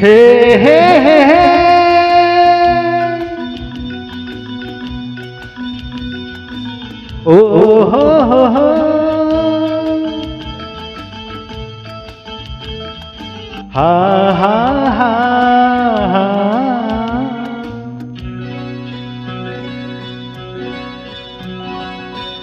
हे हे हे हे ओ हो हो हो हा हा हा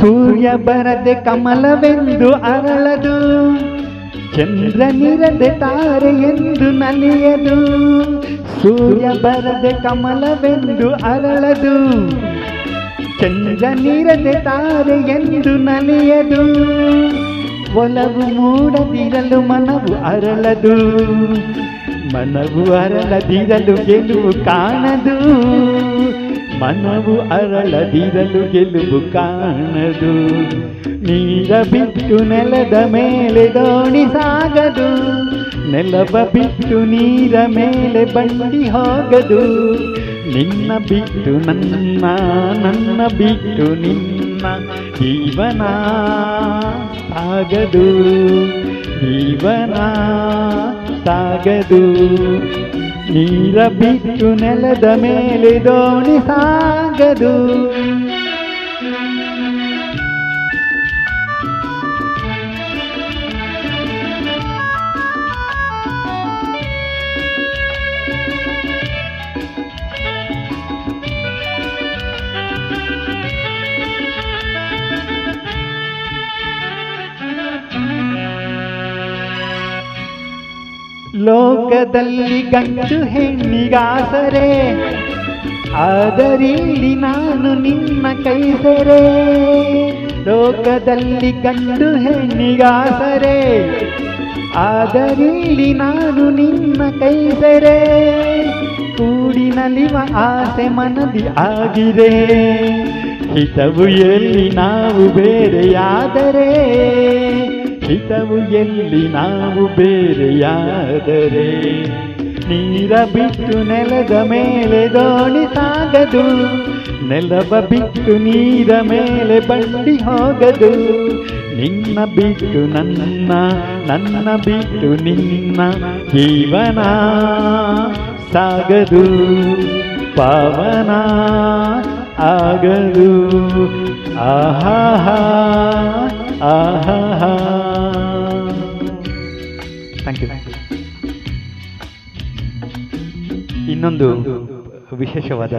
ಸೂರ್ಯ ಬರದೆ ಕಮಲವೆಂದು ಅರಳದು ಚಂದ್ರನಿರದೆ ತಾರೆ ಎಂದು ನಲಿಯದು. ಸೂರ್ಯ ಬರದೆ ಕಮಲವೆಂದು ಅರಳದು. ಚಂದ್ರನಿರದೆ ತಾರೆ ಎಂದು ನಲಿಯದು ಒಲವು ಮೂಡದಿರಲು ಮನವು ಅರಳದು ಮನವು ಅರಳದಿರಲು ಗೆಲುವು ಕಾಣದು ಮನವು ಅರಳದಿರಲು ಗೆಲುವು ಕಾಣದು ನೀರ ಬಿಟ್ಟು ನೆಲದ ಮೇಲೆ ದೋಣಿ ಸಾಗದು ನೆಲವ ಬಿಟ್ಟು ನೀರ ಮೇಲೆ ಬಂಡಿ ಹೋಗದು ನಿನ್ನ ಬಿಟ್ಟು ನನ್ನ ನನ್ನ ಬಿಟ್ಟು ನಿನ್ನ ಜೀವನ ಸಾಗದು ಜೀವನ ಸಾಗದು. ನೀರ ಬಿಟ್ಟು ನೆಲದ ಮೇಲೆ ದೋಣಿ ಸಾಗದು. ಲೋಕದಲ್ಲಿ ಗಂಟು ಹೆಣ್ಣಿಗಾಸರೆ ಆದರಿಲ್ಲಿ ನಾನು ನಿನ್ನ ಕೈಸರೆ. ಲೋಕದಲ್ಲಿ ಗಂಡು ಹೆಣ್ಣಿಗಾಸರೆ ಆದರಿಲ್ಲಿ ನಾನು ನಿನ್ನ ಕೈಸರೆ. ಕೂಡಿನಲಿವ ಆಸೆ ಮನದಿ ಆಗಿದೆ, ಹಿತವು ಎಲ್ಲಿ ನಾವು ಬೇರೆಯಾದರೆ. ಹಿತವು ಎಲ್ಲಿ ನಾವು ಬೇರೆಯಾದರೆ? ನೀರ ಬಿಟ್ಟು ನೆಲದ ಮೇಲೆ ದೋಣಿ ಸಾಗದು, ನೆಲವ ಬಿಟ್ಟು ನೀರ ಮೇಲೆ ಬಂಡಿ ಹೋಗದು. ನಿನ್ನ ಬಿಟ್ಟು ನನ್ನ ನನ್ನ ಬಿಟ್ಟು ನಿನ್ನ ಜೀವನ ಸಾಗದು, ಪಾವನ ಆಗದು. ಆಹಾ ಆಹಾ. ಇನ್ನೊಂದು ವಿಶೇಷವಾದ